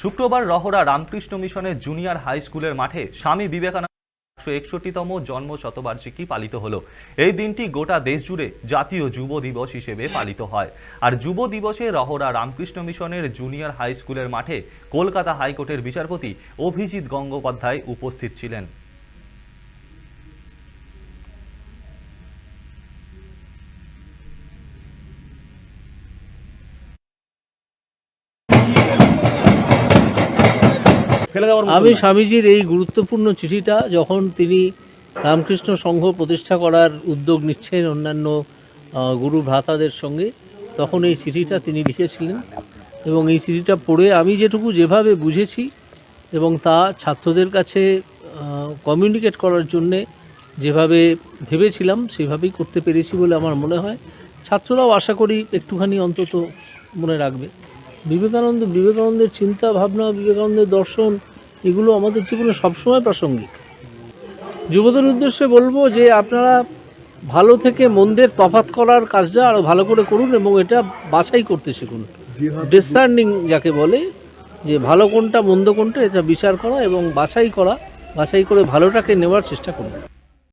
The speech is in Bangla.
শুক্রবার রহরা রামকৃষ্ণ মিশনের জুনিয়র হাই স্কুলের মাঠে স্বামী বিবেকানন্দ একশো একষট্টিতম জন্ম শতবার্ষিকী পালিত হলো। এই দিনটি গোটা দেশ জুড়ে জাতীয় যুব দিবস হিসেবে পালিত হয়। আর যুব দিবসে রহরা রামকৃষ্ণ মিশনের জুনিয়র হাই স্কুলের মাঠে কলকাতা হাইকোর্টের বিচারপতি অভিজিৎ গঙ্গোপাধ্যায় উপস্থিত ছিলেন। আমি স্বামীজির এই গুরুত্বপূর্ণ চিঠিটা যখন তিনি রামকৃষ্ণ সংঘ প্রতিষ্ঠা করার উদ্যোগ নিচ্ছেন অন্যান্য গুরু ভ্রাতাদের সঙ্গে তখন এই চিঠিটা তিনি লিখেছিলেন এবং এই চিঠিটা পড়ে আমি যেটুকু যেভাবে বুঝেছি এবং তা ছাত্রদের কাছে কমিউনিকেট করার জন্যে যেভাবে ভেবেছিলাম সেভাবেই করতে পেরেছি বলে আমার মনে হয়। ছাত্ররাও আশা করি একটুখানি অন্তত মনে রাখবে। বিবেকানন্দ বিবেকানন্দের চিন্তা ভাবনা বিবেকানন্দের দর্শন এগুলো আমাদের জীবনে সবসময় প্রাসঙ্গিক। যুবদের উদ্দেশ্যে বলব যে আপনারা ভালো থেকে মন্দের তফাৎ করার কাজটা আরও ভালো করে করুন এবং এটা বাছাই করতে শিখুন। ডিসার্নিং যাকে বলে যে ভালো কোনটা মন্দ কোনটা এটা বিচার করা এবং বাছাই করা বাছাই করে ভালোটাকে নেওয়ার চেষ্টা করুন।